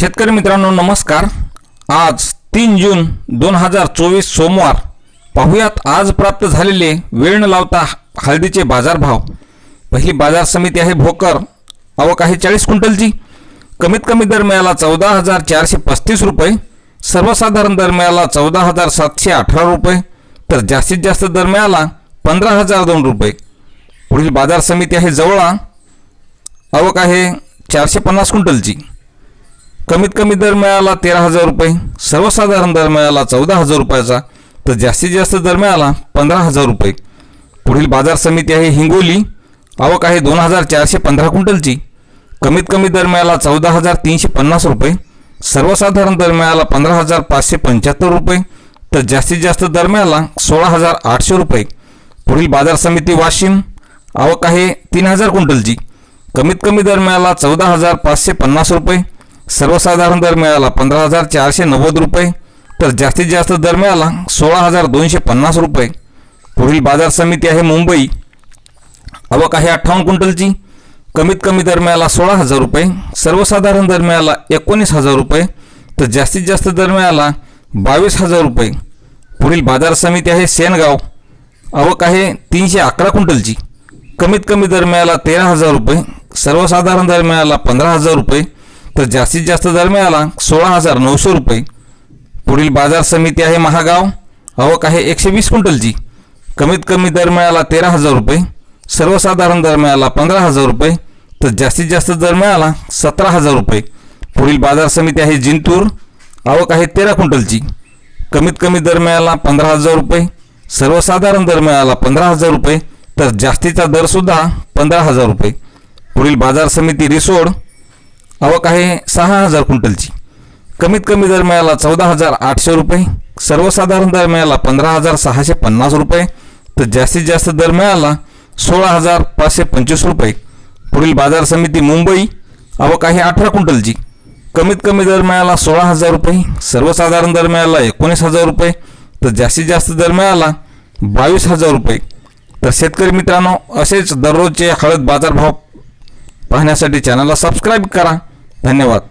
शेतकरी मित्रांनो नमस्कार. आज तीन जून दोन हजार चोवीस सोमवार. पाहुयात आज प्राप्त झालेले वेळ न लावता हळदीचे बाजारभाव. पहिली बाजार समिती आहे भोकर. आवक आहे चाळीस क्विंटलची. कमीत कमी दर मिळाला चौदा हजार चारशे पस्तीस रुपये. सर्वसाधारण दर मिळाला चौदा हजार सातशे अठरा रुपये. तर जास्तीत जास्त दर मिळाला पंधरा हजार दोन रुपये. पुढील बाजार समिती आहे जवळा. आवक आहे चारशे पन्नास क्विंटलची. कमीत कमी दर मिळाला तेरा हजार रुपये सर्वसाधारण दर मिळाला चौदा हजार रुपयाचा तर जास्तीत जास्त दर मिळाला पंधरा हजार रुपये. पुढील बाजार समिती आहे हिंगोली आवक आहे दोन हजार चारशे पंधरा क्विंटलची. कमीत कमी दर मिळाला चौदा हजार तीनशे पन्नास रुपये सर्वसाधारण दर मिळाला पंधरा हजार पाचशे पंच्याहत्तर रुपये तर जास्तीत जास्त दर मिळाला सोळा हजार आठशे रुपये. पुढील बाजार समिती वाशिम आवक आहे तीन हजार क्विंटलची. कमीत कमी दर मिळाला चौदा हजार पाचशे पन्नास रुपये सर्वसाधारण दर मिळाला पंधरा हजार चारशे नव्वद रुपये तर जास्तीत जास्त दर मिळाला सोळा हजार दोनशे पन्नास रुपये. पुढील बाजार समिती आहे मुंबई. आवक आहे अठ्ठावन्न क्विंटलची. कमीत कमी दर मिळाला सोळा हजार रुपये. सर्वसाधारण दर मिळाला एकोणीस हजार रुपये तर जास्तीत जास्त दर मिळाला बावीस हजार रुपये. पुढील बाजार समिती आहे सेनगाव. आवक आहे तीनशे अकरा क्विंटलची. कमीत कमी दर मिळाला तेरा हजार रुपये. सर्वसाधारण दर मिळाला पंधरा हजार रुपये. तर जास्तीत जास्त दर मिळाला सोळा हजार नऊशे रुपये. पुढील बाजार समिती आहे महागाव. आवक आहे एकशे वीस क्विंटलची. कमीत कमी दर मिळाला तेरा हजार रुपये. सर्वसाधारण दर मिळाला पंधरा हजार रुपये. तर जास्तीत जास्त दर मिळाला सतरा हजार रुपये. पुढील बाजार समिती आहे जिंतूर. आवक आहे तेरा क्विंटलची. कमीत कमी दर मिळाला पंधरा हजार रुपये. सर्वसाधारण दर मिळाला पंधरा हजार रुपये. तर जास्तीचा दरसुद्धा पंधरा हजार रुपये. पुढील बाजार समिती रिसोड. आवक आहे सहा हजार क्विंटलची. कमीत कमी दर मिळाला चौदा हजार आठशे रुपये सर्वसाधारण दर मिळाला पंधरा हजार सहाशे पन्नास रुपये तर जास्तीत जास्त दर मिळाला सोळा हजार पाचशे पंचवीस रुपये. पुढील बाजार समिती मुंबई आवक आहे अठरा क्विंटलची. कमीत कमी दर मिळाला सोळा हजार रुपये सर्वसाधारण दर मिळाला एकोणीस हजार रुपये तर जास्तीत जास्त दर मिळाला बावीस हजार रुपये. तर शेतकरी मित्रांनो असेच दररोजचे हळद बाजारभाव पाहण्यासाठी चॅनलला सबस्क्राईब करा. धन्यवाद.